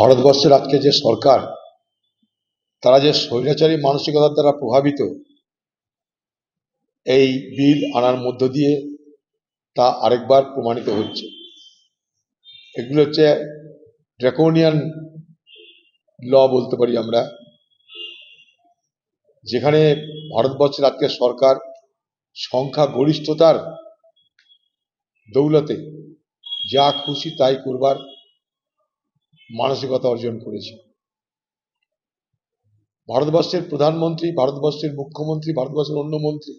ভারতবর্ষের আজকে যে সরকার, তারা যে স্বৈরাচারী মানসিকতার দ্বারা প্রভাবিত, এই বিল আনার মধ্য দিয়ে তা আরেকবার প্রমাণিত হচ্ছে। এগুলো হচ্ছে ড্রাকোনিয়ান ল বলতে পারি আমরা। যেখানে ভারতবর্ষের আজকে সরকার সংখ্যা গরিষ্ঠতার দৌলতে যা খুশি তাই করবার মানসিকতা অর্জন করেছে। ভারতবর্ষের প্রধানমন্ত্রী, ভারতবর্ষের মুখ্যমন্ত্রী, ভারতবর্ষের অন্য মন্ত্রী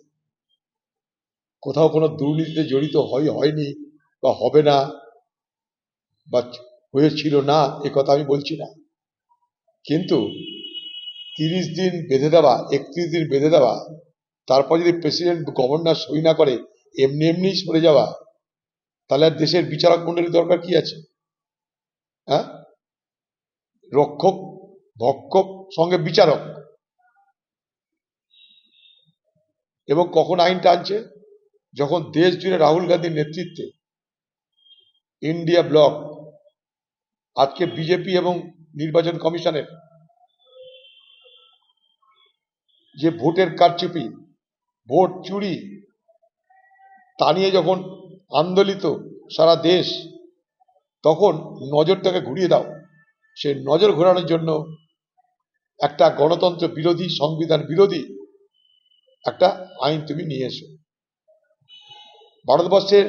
কোথাও কোনো দুর্নীতিতে জড়িত হয়, হয়নি বা হবে না বা হয়েছিল না, এ কথা আমি বলছি না। কিন্তু তিরিশ দিন বেঁধে দেওয়া, একত্রিশ দিন বেঁধে দেওয়া, তারপর যদি প্রেসিডেন্ট, গভর্নর সই না করে, এমনি এমনি সরে যাওয়া, তাহলে আর দেশের বিচারক মন্ডলীর দরকার কি আছে? হ্যাঁ? রক্ষক, ভক্ষক, সঙ্গে বিচারক। এবং কখন আইন টানছে? যখন দেশ জুড়ে রাহুল গান্ধীর নেতৃত্বে ইন্ডিয়া ব্লক, আজকে বিজেপি এবং নির্বাচন কমিশনের যে ভোটের কারচুপি, ভোট চুরি, তা নিয়ে যখন আন্দোলিত সারা দেশ, তখন নজরটাকে ঘুরিয়ে দাও। সে নজর ঘোরানোর জন্য একটা গণতন্ত্র বিরোধী, সংবিধান বিরোধী একটা আইন তুমি নিয়ে এসো। ভারতবর্ষের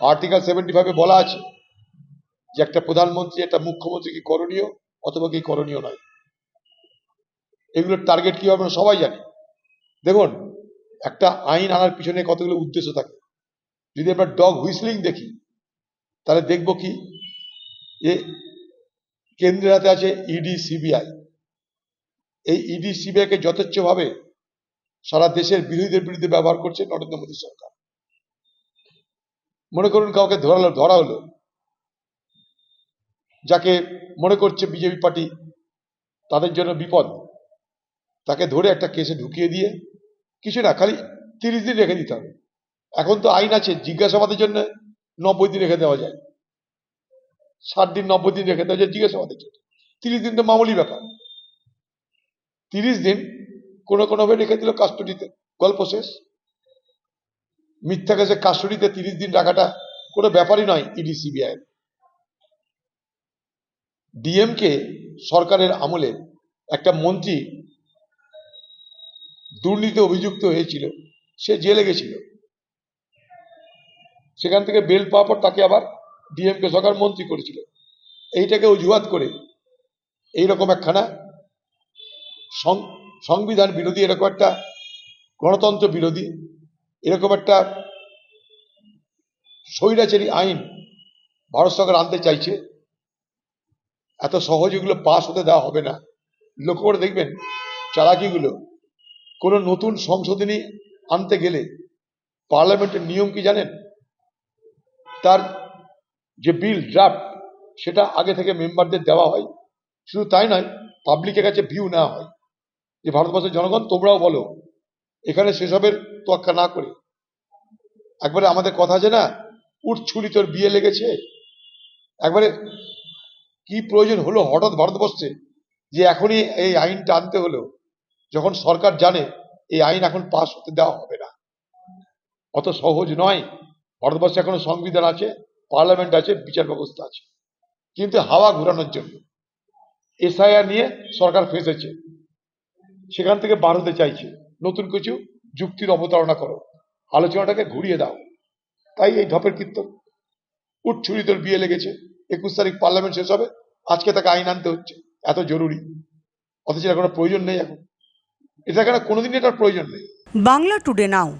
আর্টিকেল সেভেন্টি ফাইভে বলা আছে যে একটা প্রধানমন্ত্রী, একটা মুখ্যমন্ত্রী কি করণীয় অথবা কি করণীয় নয়। এগুলোর টার্গেট কি হবে সবাই জানি। দেখুন, একটা আইন আনার পিছনে কতগুলো উদ্দেশ্য থাকে। যদি আমরা ডগ হুইসলিং দেখি, তাহলে দেখব কি যে কেন্দ্রের হাতে আছে ইডি সিবিআই এই ইডি সিবিআইকে যথেচ্ছভাবে সারা দেশের বিরোধীদের বিরুদ্ধে ব্যবহার করছে নরেন্দ্র মোদী সরকার। মনে করুন কাউকে ধরালো ধরা হলো যাকে মনে করছে বিজেপি পার্টি তাদের জন্য বিপদ, তাকে ধরে একটা কেসে ঢুকিয়ে দিয়ে কিছু না, খালি তিরিশ দিন রেখে দিতে হবে। এখন তো আইন আছে, জিজ্ঞাসাবাদের জন্য নব্বই দিন রেখে দেওয়া যায়। ষাট দিন, নব্বই দিন রেখে দেওয়া জিজ্ঞাসাবাদের জন্য তিরিশ দিন তো মামুলি ব্যাপার। তিরিশ দিন কোনো কোনো ভাবে রেখে দিল কাস্টডিতে গল্প শেষ। মিথ্যা কেসে কাস্টডিতে তিরিশ দিন রাখাটা কোনো ব্যাপারই নয় ইডি সিবিআই ডিএমকে সরকারের আমলে একটা মন্ত্রী দুর্নীতি অভিযুক্ত হয়েছিল, সে জেলে গেছিল। সেখান থেকে বেল পাওয়ার পর তাকে আবার ডিএমকে সরকার মন্ত্রী করেছিল। এইটাকে অজুহাত করে এইরকম একখানা সংবিধান বিরোধী এরকম একটা গণতন্ত্র বিরোধী এরকম একটা স্বৈরাচারী আইন ভারত সরকার আনতে চাইছে। এত সহজ এগুলো পাস হতে দেওয়া হবে না। লক্ষ্য করে দেখবেন চালাকিগুলো। কোনো নতুন সংশোধনী আনতে গেলে পার্লামেন্টের নিয়ম কি জানেন? তার যে বিল ড্রাফট, সেটা আগে থেকে মেম্বারদের দেওয়া হয়। শুধু তাই নয়, পাবলিকের কাছে ভিউ নেওয়া হয়। যে ভারতবর্ষের জনগণ, তোমরাও বলো, এখানে সেসবের তোয়াক্কা না করে। একবারে আমাদের কথা আছে না উঠ ছুরি তোর বিয়ে লেগেছে। একবারে কি প্রয়োজন হলো হঠাৎ ভারতবর্ষে যে এখনই এই আইনটা আনতে হলো? যখন সরকার জানে, এই আইন এখন পাশ হতে দেওয়া হবে না। অত সহজ নয়। ভারতবর্ষে এখনও সংবিধান আছে। পার্লামেন্ট আছে, বিচার ব্যবস্থা আছে। কিন্তু হাওয়া ঘোরানোর জন্য এসআইআর নিয়ে সরকার ফেঁসেছে সেখান থেকে বার হতে চাইছে। নতুন কিছু যুক্তির অবতারণা করো। আলোচনাটাকে ঘুরিয়ে দাও। তাই এই ঢপের কীর্তন। উঠ ছুরি তোর বিয়ে লেগেছে। একুশ তারিখ পার্লামেন্ট শেষ হবে। আজকে তাকে আইন আনতে হচ্ছে। এত জরুরি। অথচ এর কোনো প্রয়োজন নেই এখন। এটা কেন? কোনোদিন এটার প্রয়োজন নেই। Bangla today now.